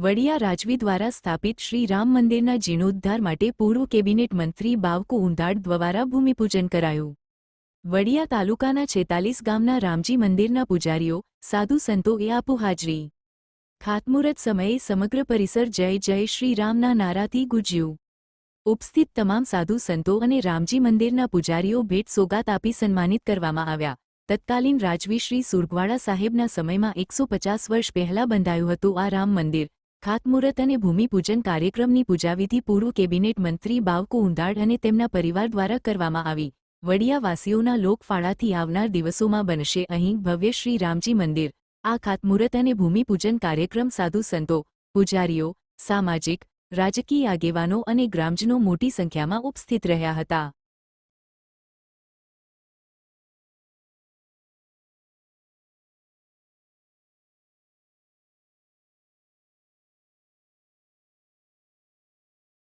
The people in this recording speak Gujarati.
વડિયા રાજવી દ્વારા સ્થાપિત શ્રી રામ મંદિરના જીર્ણોદ્ધાર માટે પૂર્વ કેબિનેટ મંત્રી બાવકુ ઉંધાડ દ્વારા ભૂમિપૂજન કરાયું. વડિયા તાલુકાના છેતાલીસ ગામના રામજી મંદિરના પૂજારીઓ, સાધુ સંતોએ આપુ હાજરી. ખાતમુહૂર્ત સમયે સમગ્ર પરિસર જય જય શ્રી રામના નારાથી ગુજ્યું. ઉપસ્થિત તમામ સાધુ સંતો અને રામજી મંદિરના પૂજારીઓ ભેટ સોગાત આપી સન્માનિત કરવામાં આવ્યા. તત્કાલીન રાજવી શ્રી સુરગવાડા સાહેબના સમયમાં એકસો પચાસ વર્ષ પહેલા બંધાયું હતું આ રામ મંદિર. ખાતમુહૂર્ત અને ભૂમિપૂજન કાર્યક્રમની પૂજાવિધિ પૂર્વ કેબિનેટ મંત્રી બાવકુ ઉંધાડ અને તેમના પરિવાર દ્વારા કરવામાં આવી. વડિયાવાસીઓના લોકફાળાથી આવનાર દિવસોમાં બનશે અહીં ભવ્ય શ્રી રામજી મંદિર. આ ખાતમુહૂર્ત અને ભૂમિપૂજન કાર્યક્રમ સાધુ સંતો, પૂજારીઓ, સામાજિક, રાજકીય આગેવાનો અને ગ્રામજનો મોટી સંખ્યામાં ઉપસ્થિત રહ્યા હતા.